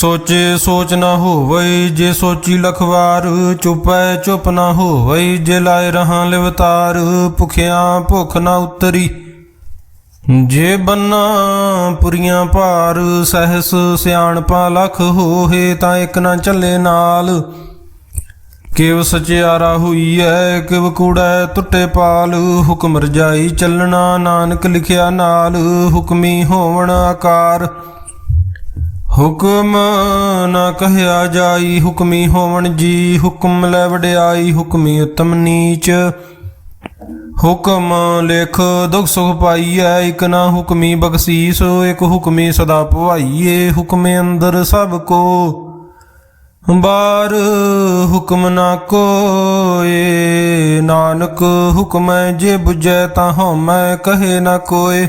ਸੋਚੇ ਸੋਚ ਨਾ ਹੋਵਈ, ਜੇ ਸੋਚੀ ਲਖਵਾਰ, ਚੁਪੈ ਚੁਪ ਨਾ ਹੋਵਈ, ਜੇ ਲਾਇ ਰਹਾ ਲਿਵਤਾਰ, ਭੁਖਿਆ ਭੁਖ ਨਾ ਉਤਰੀ। ਜੇ ਬੰਨਾ ਪੁਰੀਆਂ ਭਾਰ, ਸਹਿਸ ਸਿਆਣਪਾ ਲਖ ਹੋਏ ਤਾਂ ਇੱਕ ਨਾ ਚੱਲੇ ਨਾਲ। ਕਿਵ ਸਚਿਆਰਾ ਹੋਈ ਐ ਕਿਵ ਕੂੜੈ ਟੁੱਟੇ ਪਾਲ। ਹੁਕਮ ਰਜਾਈ ਚੱਲਣਾ, ਨਾਨਕ ਲਿਖਿਆ ਨਾਲ। ਹੁਕਮੀ ਹੋਵਣ ਆਕਾਰ। ਹੁਕਮ ਨਾ ਕਹਿਆ ਜਾਈ, ਹੁਕਮੀ ਹੋਵਣ ਜੀ, ਹੁਕਮ ਲੈ ਵਡਿਆਈ, ਹੁਕਮੀ ਉਤਮ ਨੀਚ। ਹੁਕਮ ਲਿਖ ਦੁਖ ਸੁਖ ਪਾਈਐ, ਇਕ ਨਾ ਹੁਕਮੀ ਬਖਸ਼ੀਸ, ਇਕ ਹੁਕਮੀ ਸਦਾ ਭਵਾਈਏ ਹੁਕਮੇ ਅੰਦਰ ਸਭ ਕੋ। ਬਾਰ ਹੁਕਮ ਨਾ ਕੋਏ, ਨਾਨਕ ਹੁਕਮੈ ਜੇ ਬੁਝੈ ਤਾਂ ਹਉਮੈ, ਕਹੇ ਨਾ ਕੋਏ।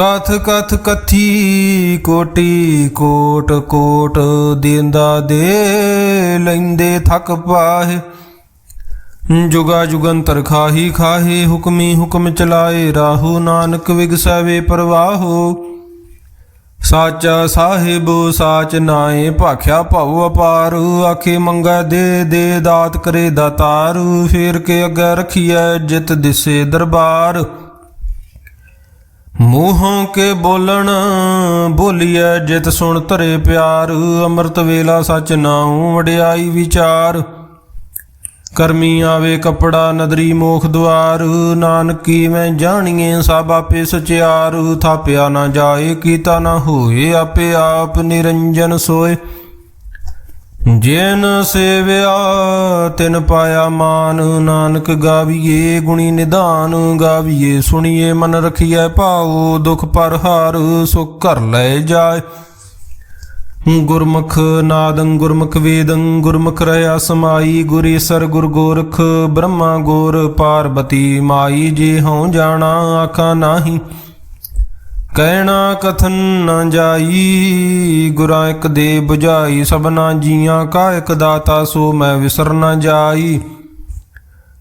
ਕਥ ਕਥ ਕਥੀ ਕੋਟੀ ਕੋਟ ਕੋਟ ਦੇਂਦਾ ਦੇ ਲੈਂਦੇ ਥਕ ਪਾਹੇ। ਜੁਗਾ ਜੁਗੰਤਰ ਖਾਹੀ ਖਾਹੇ, ਹੁਕਮੀ ਹੁਕਮ ਚਲਾਏ, ਰਾਹੂ ਨਾਨਕ ਵਿਗਸਵੇ ਪ੍ਰਵਾਹੋ। ਸਾਚਾ ਸਾਹਿਬ, ਸਾਚ ਨਾਏ, ਭਾਖਿਆ ਭਉ ਅਪਾਰ, ਆਖੇ ਮੰਗਾ ਦੇ ਦੇ ਦਾਤ ਕਰੇ ਦਾਤਾਰ, ਫੇਰ ਕੇ ਅੱਗੇ ਰਖੀਐ ਜਿਤ ਦਿਸੇ ਦਰਬਾਰ। ਮੂੰਹੋਂ ਕੇ ਬੋਲਣ, ਬੋਲੀਐ ਜਿਤ ਸੁਣ ਧਰੇ ਪਿਆਰ, ਅੰਮ੍ਰਿਤ ਵੇਲਾ ਸਚ ਨਾਉ ਵਡਿਆਈ ਵਿਚਾਰ। ਕਰਮੀ ਆਵੇ ਕਪੜਾ ਨਦਰੀ ਮੋਖ ਦੁਆਰ, ਨਾਨਕੀ ਮੈਂ ਜਾਣੀਏ ਸਭ ਆਪੇ ਸਚਿਆਰ ਥਾਪਿਆ ਨਾ ਜਾਏ, ਕੀਤਾ ਨਾ ਹੋਏ, ਆਪੇ ਆਪ ਨਿਰੰਜਨ ਸੋਏ। ਜਿਨ ਸੇਵਿਆ, ਤਿਨ ਪਾਇਆ ਮਾਨ। ਨਾਨਕ ਗਾਵੀਏ, ਗੁਣੀ ਨਿਧਾਨ ਗਾਵੀਏ। ਸੁਣੀਏ ਮਨ ਰਖੀਐ ਭਾਉ, ਦੁਖ ਪਰ ਹਾਰ, ਸੁਖ ਘਰ ਲੈ ਜਾਏ। ਗੁਰਮੁਖ ਨਾਦੰ, ਗੁਰਮੁਖ ਵੇਦੰ, ਗੁਰਮੁਖ ਰਹਾ ਸਮਾਈ। ਗੁਰੀਸਰ ਗੁਰ ਗੋਰਖ, ਬ੍ਰਹਮਾ ਗੋਰ, ਪਾਰਬਤੀ ਮਾਈ। ਜੇ ਹਉ ਜਾਣਾ, ਆਖਾ ਨਾਹੀ। ਕਹਿਣਾ ਕਥਨ ਨ ਜਾਈ, ਗੁਰਾਂ ਇੱਕ ਦੇ 부ਝਾਈ ਸਭਨਾ ਜੀਆਂ ਕਾ ਇੱਕ ਦਾਤਾ, ਸੋ ਮੈਂ ਵਿਸਰ ਨ ਜਾਈ।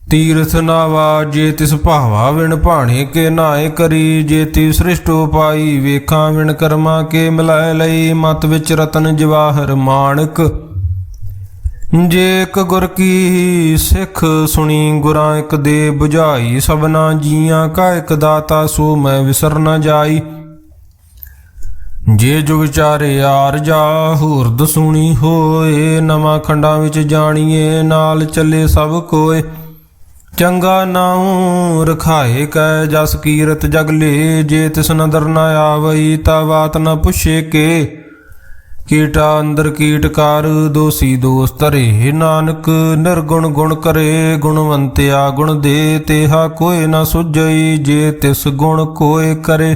ਤੀਰਥ ਨਾਵਾ, ਜੇ ਤਿਸ ਭਾਵਾ ਵਿਣ ਭਾਣੇ ਕੇ ਨਾਏ ਕਰੀ, ਜੇ ਤੀ ਸ੍ਰਿਸ਼ਟੋ ਪਾਈ, ਵੇਖਾਂ ਵਿਣ ਕਰਮਾ ਕੇ ਮਿਲਾਏ ਲਈ, ਮਤ ਵਿੱਚ ਰਤਨ ਜਵਾਹਰ ਮਾਣਕ। ਜੇ ਇੱਕ ਗੁਰ ਕੀ ਸਿੱਖ ਸੁਣੀ, ਗੁਰਾਂ ਇੱਕ ਦੇ 부ਝਾਈ ਸਭਨਾ ਜੀਆਂ ਕਾ ਇੱਕ ਦਾਤਾ, ਸੋ ਮੈਂ ਵਿਸਰ ਨਾ ਜਾਈ। ਜੇ ਜੁਗ ਚਾਰੇ ਆਰ ਜਾ, ਹੂਰਦ ਸੁਣੀ ਹੋਏ, ਨਵਾਂ ਖੰਡਾਂ ਵਿੱਚ ਜਾਣੀਏ, ਨਾਲ ਚੱਲੇ ਸਭ ਕੋਏ। ਚੰਗਾ ਨਾਉ ਰਖਾਏ ਕੈ ਜਸ ਕੀਰਤ ਜਗ ਲੇ, ਜੇ ਤਿਸ ਨਦਰ ਨ ਆਵਈ, ਤਾ ਬਾਤ ਨ ਪੁੱਛੇ ਕੇ। ਕੀਟਾ ਅੰਦਰ ਕੀਟਕਾਰ ਦੋਸੀ ਦੋਸਤ ਰੇ ਨਾਨਕ ਨਿਰਗੁਣ ਗੁਣ ਕਰੇ, ਗੁਣਵੰਤਿਆ ਗੁਣ ਦੇ, ਤੇਹਾ ਕੋਏ ਨ ਸੁਝਈ, ਜੇ ਤਿਸ ਗੁਣ ਕੋਏ ਕਰੇ।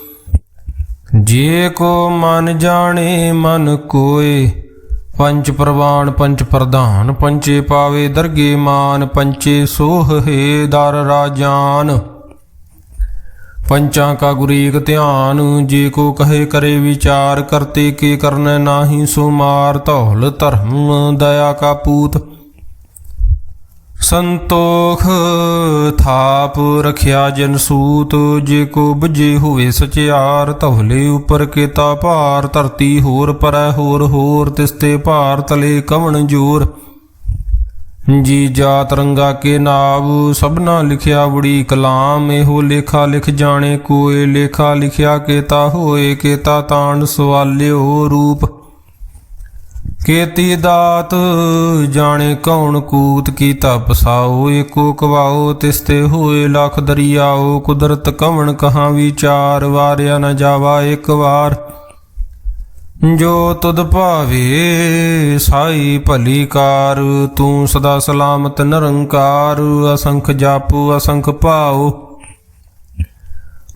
ਜੇ ਕੋ ਮਨ ਜਾਣੇ, ਮਨ ਕੋਏ ਪੰਚ ਪ੍ਰਵਾਨ ਪੰਚ ਪ੍ਰਧਾਨ ਪੰਚੇ ਪਾਵੇ ਦਰਗੇ ਮਾਨ ਪੰਚੇ ਸੋਹ ਹੈ ਦਰ ਰਾਜਾਨ। ਪੰਚਾਂ ਕਾ ਗੁਰੀਕ ਧਿਆਨ, ਜੇ ਕੋ ਕਹੇ ਕਰੇ ਵਿਚਾਰ, ਕਰਤੇ ਕੇ ਕਰਨੈ ਨਾਹੀ ਸੋ ਮਾਰ ਧੌਲ ਧਰਮ, ਦਇਆ ਕਾ ਪੂਤ। ਸੰਤੋਖ ਥਾਪ ਰਖਿਆ ਜਨ ਸੂਤ, ਜੇ ਕੋ ਬੁਝੇ ਹੋਵੇ ਸਚਿਆਰ ਧਵਲੇ ਉਪਰ ਕੇਤਾ ਭਾਰ, ਧਰਤੀ ਹੋਰ ਪਰੈ ਹੋਰ ਹੋਰ ਤਿਸਤੇ ਭਾਰ ਤਲੇ ਕਵਣ ਜੋਰ। ਜੀ ਜਾਤ ਰੰਗਾ ਕੇ ਨਾਵ, ਸਭਨਾ ਲਿਖਿਆ ਬੜੀ ਕਲਾਮ, ਇਹੋ ਲੇਖਾ ਲਿਖ ਜਾਣੇ ਕੋਏ, ਲੇਖਾ ਲਿਖਿਆ ਕੇਤਾ ਹੋਏ, ਕੇਤਾ ਤਾਂਡ ਸਵਾਲਿਓ ਰੂਪ। ਕੇਤੀ ਦਾਤ, ਜਾਣੇ ਕੌਣ ਕੂਤ ਕੀ ਤਪਸਾਓ ਏਕੋ ਕਵਾਓ, ਤਿਸਤੇ ਹੋਏ ਲੱਖ ਦਰਿਆਓ, ਕੁਦਰਤ ਕਵਣ ਕਹਾਂ ਵਿਚਾਰ, ਵਾਰਿਆ ਨ ਜਾਵਾ ਇੱਕ ਵਾਰ। ਜੋ ਤੁਧ ਭਾਵੇ, ਸਾਈ ਭਲੀ ਕਾਰ, ਤੂੰ ਸਦਾ ਸਲਾਮਤ ਨਿਰੰਕਾਰ, ਅਸੰਖ ਜਪ, ਅਸੰਖ ਭਾਉ।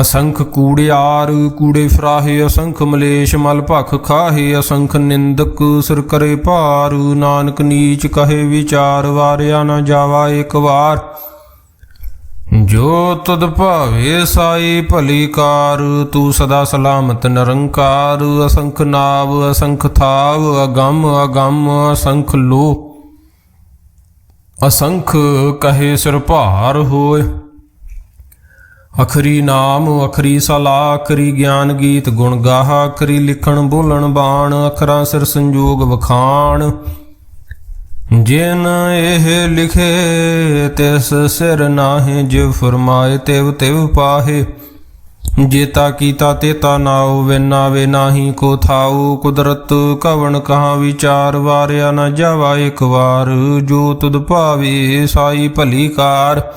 ਅਸੰਖ ਕੂੜਿਆਰ ਕੂੜੇ ਫਰਾਹੇ, ਅਸੰਖ ਮਲੇਸ਼, ਮਲ ਭਖ ਖਾਹੇ, ਅਸੰਖ ਨਿੰਦਕ ਸਿਰ ਕਰੇ ਭਾਰ। ਨਾਨਕ ਨੀਚ ਕਹੇ ਵਿਚਾਰ, ਵਾਰਿਆ ਨਾ ਜਾਵਾ ਇੱਕ ਵਾਰ। ਜੋ ਤਦ ਭਾਵੇ ਸਾਈ ਭਲੀ ਕਾਰ, ਤੂੰ ਸਦਾ ਸਲਾਮਤ ਨਿਰੰਕਾਰ। ਅਸੰਖ ਨਾਵ, ਅਸੰਖ ਥਾਵ, ਅਗੰਮ ਅਗੰਮ, ਅਸੰਖ ਲੋ। ਅਸੰਖ ਕਹੇ ਸਿਰ ਭਾਰ ਹੋਏ। ਅਖਰੀ ਨਾਮ, ਅਖਰੀ ਸਲਾਹ ਅਖਰੀ ਗਿਆਨ ਗੀਤ ਗੁਣ ਗਾਹ, ਅਖਰੀ ਲਿਖਣ ਬੋਲਣ ਬਾਣ, ਅਖਰਾਂ ਸਿਰ ਸੰਜੋਗ ਵਖਾਣ। ਜਿਨ ਇਹ ਲਿਖੇ, ਤਿਸ ਸਿਰ ਨਾਹਿ ਜਿਵ ਫਰਮਾਏ, ਤਿਵ ਤਿਵ ਪਾਹੇ। ਜੇਤਾ ਕੀਤਾ ਤੇਤਾ ਨਾਉ ਵਿਨਾਵੇ ਨਾਹੀ ਕੋ ਥਾਉ। ਕੁਦਰਤ ਕਵਣ ਕਹਾਂ ਵਿਚਾਰ, ਵਾਰਿਆ ਨਾ ਜਾਵਾ ਇੱਕ ਵਾਰ। ਜੋ ਤੁਧ ਭਾਵੇ, ਸਾਈ ਭਲੀ ਕਾਰ।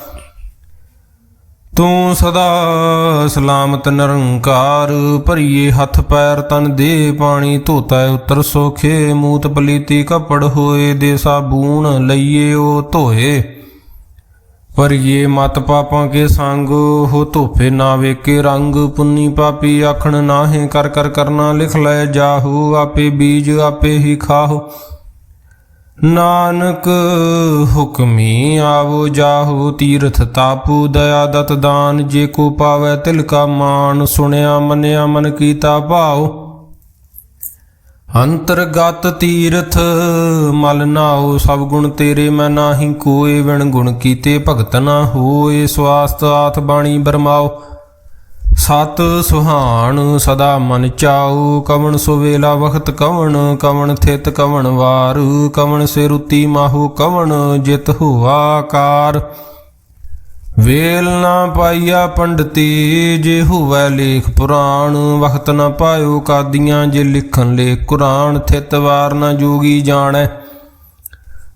ਤੂੰ ਸਦਾ ਸਲਾਮਤ ਨਿਰੰਕਾਰ ਭਰੀਏ ਹੱਥ ਪੈਰ ਤਨ ਦੇ ਪਾਣੀ ਧੋਤਾ ਉਤਰ ਸੋਖੇ ਮੂਤ ਪਲੀਤੀ ਕਪੜ ਹੋਏ ਦੇ ਸਾਬੂਨ ਲਈਏ ਉਹ ਧੋਏ। ਭਰੀਏ ਮਤ ਪਾਪਾਂ ਕੇ ਸੰਗ ਹੋ ਧੋਪੇ ਨਾ ਵੇਕੇ ਰੰਗ ਪੁੰਨੀ ਪਾਪੀ ਆਖਣ ਨਾਹੇ ਕਰ ਕਰ ਕਰਨਾ ਲਿਖ ਲੈ ਜਾਹੂ, ਆਪੇ ਬੀਜ ਆਪੇ ਹੀ ਖਾਹੂ। ਨਾਨਕ ਹੁਕਮੀ ਆਵੋ, ਜਾਹੋ, ਤੀਰਥ ਤਾਪੂ, ਦਇਆ ਦਤ ਦਾਨ, ਜੇ ਕੋ ਪਾਵੈ ਤਿਲ ਕਾ ਮਾਨ ਸੁਣਿਆ, ਮੰਨਿਆ, ਮਨ ਕੀਤਾ ਭਾਉ। ਅੰਤਰਗਤ ਤੀਰਥ ਮਲ ਨਾਉ, ਸਭ ਗੁਣ ਤੇਰੇ ਮੈਂ ਨਾਹੀ ਕੋਏ ਵਿਣ ਗੁਣ ਕੀਤੇ ਭਗਤ ਨਾ ਹੋਏ ਸਵਾਸਤ ਆਥ ਬਾਣੀ ਬਰਮਾਓ ਸਤ ਸੁਹਾਣ ਸਦਾ ਮਨ ਚਾਉ, ਕਵਣ ਸੁਵੇਲਾ ਵਖਤ ਕਵਣ ਕਵਣ ਥਿਤ ਕਵਣ ਵਾਰ, ਕਵਣ ਸਿਰੁਤੀ ਮਾਹੂ, ਕਵਣ ਜਿਤ ਹੋਆ ਕਾਰ। ਵੇਲ ਨਾ ਪਾਈਆ ਪੰਡਤੀ, ਜੇ ਹੋਵੇ ਲੇਖ ਪੁਰਾਣ, ਵਖਤ ਨਾ ਪਾਇਓ ਕਾਦੀਆਂ, ਜੇ ਲਿਖਣ ਲੇਖ ਕੁਰਾਨ, ਥਿਤ ਵਾਰ ਨਾ ਜੋਗੀ ਜਾਣੈ।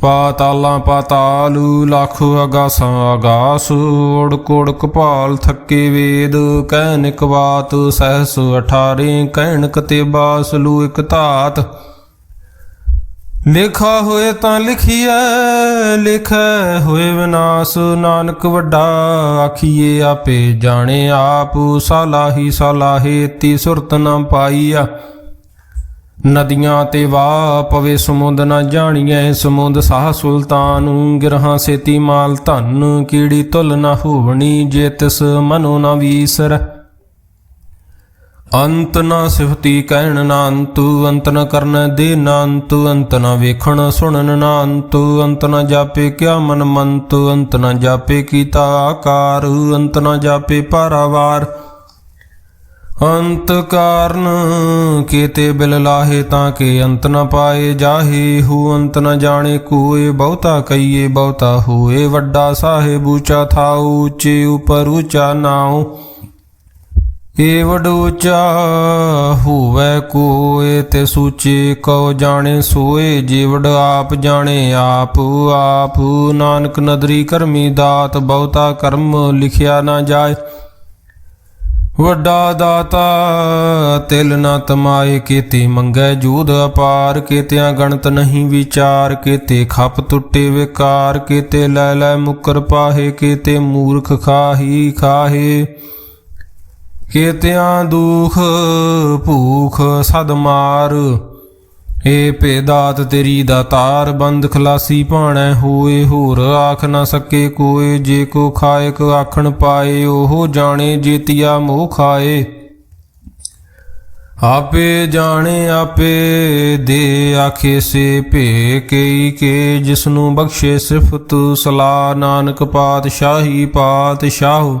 ਪਾਤਾਲਾਂ ਪਾਤਾਲੂ, ਲੱਖ ਅਗਾਸਾਂ ਅਗਾਸ ਓੜ ਕੋੜ ਕਪਾਲ ਥੱਕੇ ਵੇਦ ਕਹਿਨ ਇਕ ਬਾਤ, ਸਹਸ 18 ਕਹਿਣ ਕਤੇ ਬਾਸ, ਲੂ ਇਕ ਧਾਤ। ਲਿਖਾ ਹੋਏ ਤਾਂ ਲਿਖੀਐ, ਲਿਖੈ ਹੋਏ ਵਿਨਾਸ਼, ਨਾਨਕ ਵੱਡਾ ਆਖੀਏ ਆਪੇ ਜਾਣੇ ਆਪ, ਸਾਲਾਹੀ ਸਾਲਾਹੇ ਤੀ ਸੁਰਤ ਨਾ ਪਾਈਆ ਨਦੀਆਂ ਤੇ ਵਾਹ ਪਵੇ ਸਮੁੰਦ ਨਾ ਜਾਣੀਐ, ਸਮੁੰਦ ਸਾਹ ਸੁਲਤਾਨ ਗਿਰਹਾਂ ਸੇਤੀ ਮਾਲ, ਧਨ ਕੀੜੀ ਤੁਲ ਨਾ ਹੋਵਣੀ ਜੇ ਤਿਸ ਮਨੋ ਨਾ ਵੀਸਰ। ਅੰਤ ਨਾ ਸਿਫਤੀ ਕਹਿਣ ਨਾ ਅੰਤੂ, ਅੰਤ ਨ ਕਰਨ ਦੇ ਨਾ ਅੰਤੂ, ਅੰਤ ਨ ਵੇਖਣ ਸੁਣਨ ਨਾ ਅੰਤੂ, ਅੰਤ ਨ ਜਾਪੇ ਕਿਆ ਮਨ ਮੰਤ, ਅੰਤ ਨ ਜਾਪੇ ਕੀਤਾ ਆਕਾਰ, ਅੰਤ ਨ ਜਾਪੇ ਪਾਰਾਵਾਰ ਅੰਤ ਕਾਰਨ ਕੀਤੇ ਬਿਲ ਲਾਹੇ ਤਾਂ ਕਿ ਅੰਤ ਨ ਪਾਏ ਜਾਹੇ, ਹੂ ਅੰਤ ਨ ਜਾਣੇ ਕੋਏ, ਬਹੁਤਾ ਕਈਏ ਬਹੁਤਾ ਹੋਏ, ਵੱਡਾ ਸਾਹਿਬ ਉੱਚਾ ਥਾਉ, ਉੱਚੇ ਉਪਰ ਉੱਚਾ ਨਾਉ। ਏ ਵਡ ਹੋਵੇ ਕੋਏ ਤੇ ਸੂਚੇ, ਕਉ ਜਾਣੇ ਸੋਏ ਜੀਵੜ ਆਪ ਜਾਣੇ ਆਪ ਆਪ ਨਾਨਕ ਨਦਰੀ ਕਰਮੀ ਦਾਤ, ਬਹੁਤਾ ਕਰਮ ਲਿਖਿਆ ਨਾ ਜਾਏ। ਵੱਡਾ ਦਾਤਾ, ਤਿਲ ਨਾ ਤਮਾਏ ਕੀਤੇ ਮੰਗੈ ਜੂਦ ਅਪਾਰ, ਕੀਤਿਆਂ ਗਣਤ ਨਹੀਂ ਵਿਚਾਰ, ਕੀਤੇ ਖਪ ਟੁੱਟੇ ਵਿਕਾਰ, ਕੀਤੇ ਲੈ ਲੈ ਮੁਕਰ ਪਾਹੇ, ਕੀਤੇ ਮੂਰਖ ਖਾਹੀ ਖਾਹੇ। ਕੀਤਿਆਂ ਦੁਖ ਭੂਖ ਸਦਮਾਰ ਮਾਰ ਏ ਭੇਦਾਤ ਤੇਰੀ ਦਾਤਾਰ ਬੰਦ ਖਲਾਸੀ ਭਾਣੈ ਹੋਏ ਹੋਰ ਆਖ ਨਾ ਸਕੇ ਕੋਏ, ਜੇ ਕੋ ਖਾਇਕ ਆਖਣ ਪਾਏ, ਉਹ ਜਾਣੇ ਜੀਤਿਆ ਮੋਹ ਖਾਏ। ਆਪੇ ਜਾਣੇ, ਆਪੇ ਦੇ ਆਖੇ ਸੇ ਭੇ ਕਈ ਕੇ, ਜਿਸਨੂੰ ਬਖਸ਼ੇ ਸਿਫਤ ਸਲਾ ਨਾਨਕ ਪਾਤਸ਼ਾਹੀ ਪਾਤਸ਼ਾਹੂ।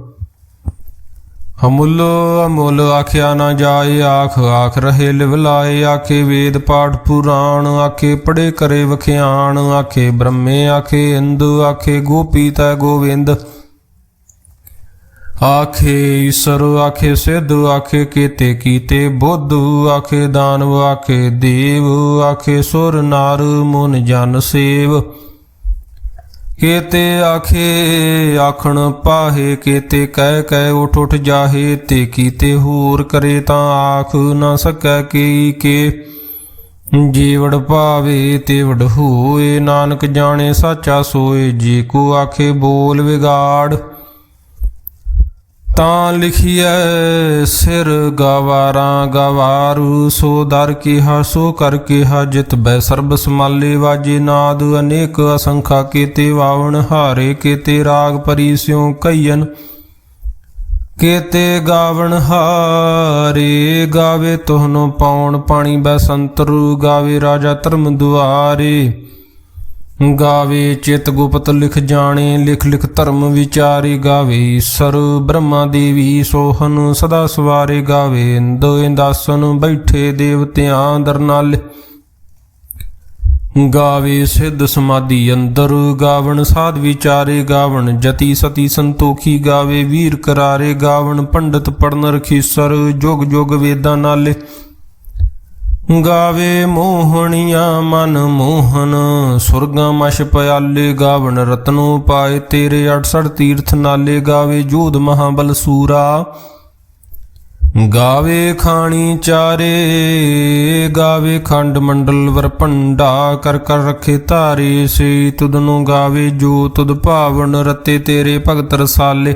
ਅਮੁੱਲ ਅਮੁੱਲ ਆਖਿਆ ਨਾ ਜਾਏ, ਆਖ ਆਖ ਰਹੇ ਲਿਵ ਲਾਏ ਆਖੇ ਵੇਦ ਪਾਠ ਪੁਰਾਣ, ਆਖੇ ਪੜੇ ਕਰੇ ਵਖਿਆਣ, ਆਖੇ ਬ੍ਰਹਮੇ, ਆਖੇ ਇੰਦ, ਆਖੇ ਗੋਪੀ ਤੈ ਗੋਵਿੰਦ। ਆਖੇ ਈਸ਼ਰ, ਆਖੇ ਸਿੱਧ, ਆਖੇ ਕੀਤੇ ਕੀਤੇ ਬੁੱਧ, ਆਖੇ ਦਾਨਵ, ਆਖੇ ਦੇਵ, ਆਖੇ ਸੁਰ ਨਾਰ, ਮਨ ਜਨ ਸੇਵ। ਕੀਤੇ ਆਖੇ, ਆਖਣ ਪਾਹੇ, ਕੀਤੇ ਕਹਿ ਕਹਿ ਉਠ ਉਠ ਜਾਹੇ, ਤੇ ਕੀਤੇ ਹੋਰ ਕਰੇ ਤਾਂ ਆਖ ਨਾ ਸਕੈ ਕੀ ਕੇ। ਜੀਵੜ ਭਾਵੇ ਤੇ ਵਡ ਹੋਏ, ਨਾਨਕ ਜਾਣੇ ਸਾਚਾ ਸੋਏ, ਜੀ ਕੋ ਆਖੇ ਬੋਲ ਵਿਗਾੜ। ਤਾਂ ਲਿਖੀਐ ਸਿਰ ਗਵਾਰਾਂ ਗਵਾਰੂ, ਸੋ ਦਰ ਕੀਹਾ, ਸੋ ਕਰ ਕੀਹਾ, ਜਿਤ ਬੈ ਸਰਬ ਸਮਾਲੇ ਵਾਜੇ ਨਾਦ, ਅਨੇਕ ਅਸੰਖਾ ਕੀਤੇ ਵਾਵਣ, ਹਾਰੇ ਕੀਤੇ ਰਾਗ ਪਰੀ ਸਿਉ ਕਈਨ ਕੀਤੇ ਗਾਵਣ ਹਾਰੇ, ਗਾਵੇ ਤੋਹਨੋ ਪਾਉਣ ਪਾਣੀ ਬੈ ਸੰਤਰੂ ਗਾਵੇ ਰਾਜਾ ਧਰਮ ਦੁਆਰੇ। ਗਾਵੇ, ਚਿਤ ਗੁਪਤ ਲਿਖ ਜਾਣੇ, ਲਿਖ ਲਿਖ ਧਰਮ ਵਿਚਾਰੇ ਗਾਵੇ। ਈਸ਼ਰ ਬ੍ਰਹਮਾ ਦੇਵੀ ਸੋਹਨ ਸਦਾ ਸਵਾਰੇ ਗਾਵੇ। ਇੰਦ ਇੰਦਾਸਨ ਬੈਠੇ ਦੇਵਤਿਆਂ ਦਰ ਨਾਲ। ਗਾਵੇ ਸਿੱਧ ਸਮਾਧੀ ਅੰਦਰ, ਗਾਵਣ ਸਾਧ ਵਿਚਾਰੇ ਗਾਵਣ। ਜਤੀ ਸਤੀ ਸੰਤੋਖੀ ਗਾਵੇ, ਵੀਰ ਕਰਾਰੇ ਗਾਵਣ। ਪੰਡਤ ਪੜਨ ਰਖੀਸਰ ਜੁਗ ਜੁਗ ਵੇਦਾਂ ਨਾਲੇ। ਗਾਵੇ ਮੋਹਣੀਆਂ ਮਨ ਮੋਹਨ, ਸੁਰਗਾਂ ਮਸ਼ ਪਿਆਲੇ ਗਾਵਣ, ਰਤਨੋ ਪਾਏ ਤੇਰੇ 68 ਤੀਰਥ ਨਾਲੇ ਗਾਵੇ ਜੋਧ ਮਹਾਬਲ ਸੂਰਾ। ਗਾਵੇ ਖਾਣੀ ਚਾਰੇ, ਗਾਵੇ ਖੰਡ ਮੰਡਲ ਵਰ ਭੰਡਾ, ਕਰ ਕਰ ਰਖੇ ਧਾਰੇ ਸੇ ਤੁਧ ਨੂੰ ਗਾਵੇ ਜੋ ਤੁਧ ਭਾਵਨ, ਰਤੇ ਤੇਰੇ ਭਗਤ ਰਸਾਲੇ।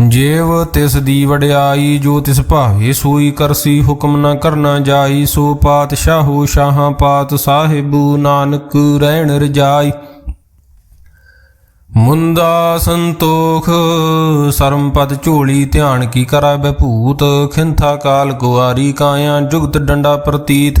ਜੇਵ ਤਿਸ ਦੀ ਵਡਿਆਈ ਜੋ ਤਿਸ ਭਾਵੇ ਸੋਈ ਕਰਸੀ ਹੁਕਮ ਨਾ ਕਰਨਾ ਜਾਈ। ਸੋ ਪਾਤਸ਼ਾਹੋ ਸ਼ਾਹਾਂ ਪਾਤ ਸਾਹਿਬੂ ਨਾਨਕ ਰਹਿਣ ਰਜਾਈ। ਮੁੰਦਾ ਸੰਤੋਖ ਸਰਮਪਦ ਝੋਲੀ ਧਿਆਨ ਕੀ ਕਰਾ ਬਭੂਤ ਖਿੰਥਾ ਕਾਲ ਗੁਆਰੀ ਕਾਇਆ ਜੁਗਤ ਡੰਡਾ ਪ੍ਰਤੀਤ।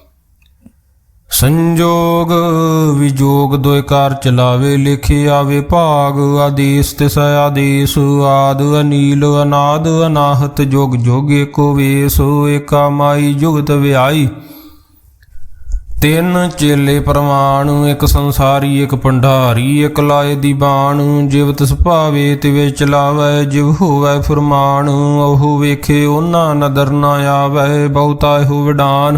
ਸੰਜੋਗ ਵਿਜੋਗ ਦੋਇ ਚਲਾਵੇ, ਲਿਖੇ ਆਵੇ ਭਾਗ, ਆਦੇਸ ਤਿਸ ਆਦੇਸ, ਆਦ ਅਨੀਲ ਅਨਾਦ ਅਨਾਹਤ, ਜੁਗ ਜੁਗ ਏਕੋ ਵੇਸ, ਏਕਾ ਮਾਈ ਜੁਗਤ ਵਿਆਈ। ਤਿੰਨ ਚੇਲੇ ਪ੍ਰਮਾਣ ਇੱਕ ਸੰਸਾਰੀ, ਇੱਕ ਭੰਡਾਰੀ, ਇੱਕ ਲਾਏ ਦੀ ਬਾਣ, ਜਿਵ ਤਿਸ ਭਾਵੇ ਤਿਵੇ ਚਲਾਵੇ, ਜਿਵ ਹੋਵੇ ਫਰਮਾਨ, ਉਹ ਵੇਖੇ ਉਹਨਾਂ ਨਦਰ ਨਾ ਆਵੇ, ਬਹੁਤਾ ਇਹੋ ਵਿਡਾਨ।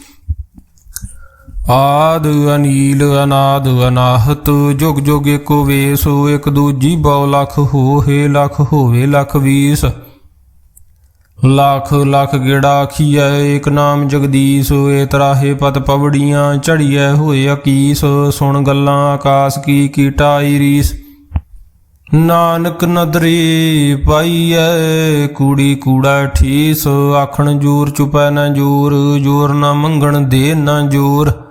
ਆਦ ਅਨੀਲ, ਅਨਾਦ ਅਨਾਹਤ, ਜੁਗ ਜੁਗ ਏਕੋ ਵੇਸ, ਇਕ ਦੂਜੀ ਬਹੁ ਲਖ ਹੋਏ ਲਖ ਹੋਵੇ ਲਖ ਵੀਸ। ਲੱਖ ਲੱਖ ਗੇੜਾ ਖੀਐ ਏਕ ਨਾਮ ਜਗਦੀਸ਼, ਏ ਤਰਾਹੇ ਪਤ ਪਵੜੀਆਂ, ਝੜੀਐ ਹੋਏ ਅਕੀਸ, ਸੁਣ ਗੱਲਾਂ ਆਕਾਸ ਕੀ ਕੀਟਾਈ ਰੀਸ ਨਾਨਕ ਨਦਰੀ ਪਾਈਐ, ਕੂੜੀ ਕੂੜਾ ਠੀਸ, ਆਖਣ ਜੂਰ ਚੁਪੈ ਨਾ ਜੂਰ, ਜੋਰ ਨਾ ਮੰਗਣ ਦੇ ਨਾ ਜੋਰ।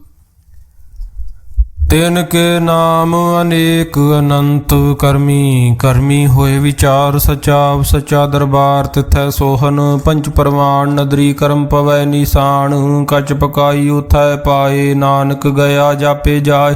ਤਿਨ ਕੇ ਨਾਮ ਅਨੇਕ ਅਨੰਤ ਕਰਮੀ ਕਰਮੀ ਹੋਏ ਵਿਚਾਰ ਸਚਾ ਸਚਾ ਦਰਬਾਰ ਤਿਥੈ ਸੋਹਨ ਪੰਚ ਪਰਵਾਨ ਨਦਰੀ ਕਰਮ ਪਵੈ ਨਿਸ਼ਾਨ, ਕਚ ਪਕਾਈ ਉਥੈ ਪਾਏ, ਨਾਨਕ ਗਿਆ ਜਾਪੇ ਜਾਏ।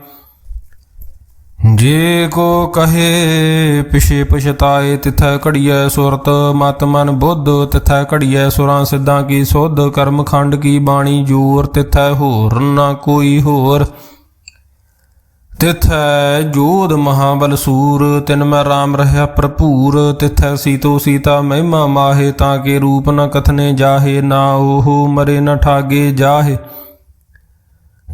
ਜੇ ਕੋ ਕਹੇ, ਪਿਛੇ ਪਛਤਾਏ, ਤਿਥੈ ਘੜੀਐ ਸੁਰਤ। ਮਤ ਮਨ ਬੁੱਧ, ਤਿਥੈ ਘੜੀਐ ਸੁਰਾਂ। ਸਿੱਧਾਂ ਕੀ ਸੁਧ, ਕਰਮ ਖੰਡ ਕੀ ਬਾਣੀ ਜੋਰ। ਤਿਥੈ ਹੋਰ ਨਾ ਕੋਈ ਹੋਰ। ਤਿਥੈ ਜੋਧ ਮਹਾਬਲ ਸੂਰ, ਤਿਨ ਮੈਂ RAM ਰਹਿਆ ਭਰਪੂਰ। ਤਿਥੈ ਸੀਤੋ ਸੀਤਾ ਮਹਿਮਾ ਮਾਹੇ, ਤਾਂ ਕੇ ਰੂਪ ਨ ਕਥਨੇ ਜਾਹੇ, ਨਾ ਉਹ ਮਰੇ ਨ ਠਾਗੇ ਜਾਹੇ।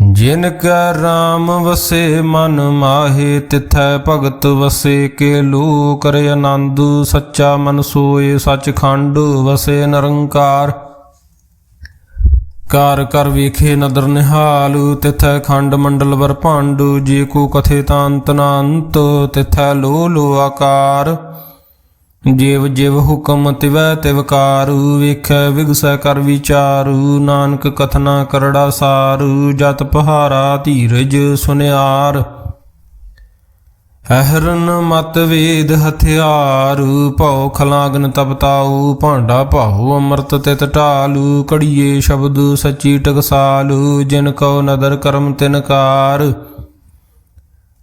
ਜਿਨ ਕੈ RAM ਵਸੇ, ਮਨ ਮਾਹੇ, ਤਿਥੈ ਭਗਤ ਵਸੇ, ਕੇ ਲੋ ਕਰੇ ਆਨੰਦ, ਸੱਚਾ ਮਨ ਸੋਏ, ਸੱਚਖੰਡ ਵਸੇ ਨਿਰੰਕਾਰ। ਕਾਰ ਕਰ ਵੇਖੇ ਨਦਰ ਨਿਹਾਲ, ਤਿਥੈ ਖੰਡ ਮੰਡਲ ਵਰ ਭਾਂਡ, ਜੇ ਕੋ ਕਥੇ ਤਾਂਤ ਨਾੰਤ, ਤਿਥੈ ਲੋ ਲੋ ਆਕਾਰ। ਜਿਵ ਜਿਵ ਹੁਕਮ ਤਿਵੈ ਤਿਵਕਾਰ ਵੇਖੈ ਵਿਗਸੈ ਕਰ ਵਿਚਾਰੂ, ਨਾਨਕ ਕਥਨਾ ਕਰੜਾ ਸਾਰੂ, ਜਤ ਪਹਾਰਾ ਧੀਰਜ ਸੁਨਿਆਰ। ਅਹਰਨ ਮਤ ਵੇਦ ਹਥਿਆਰ, ਭਉ ਖਲਾਗਨ ਤਪਤਾਉ ਭਾਂਡਾ ਭਾਉ ਅੰਮ੍ਰਿਤ ਤਿਤ ਢਾਲੂ ਕੜੀਏ ਸ਼ਬਦ ਸੱਚੀ ਟਕਸਾਲੂ, ਜਿਨ ਕਉ ਨਦਰ ਕਰਮ ਤਿਨਕਾਰ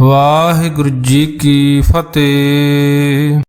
ਵਾਹਿਗੁਰੂ ਜੀ ਕੀ ਫਤਿਹ।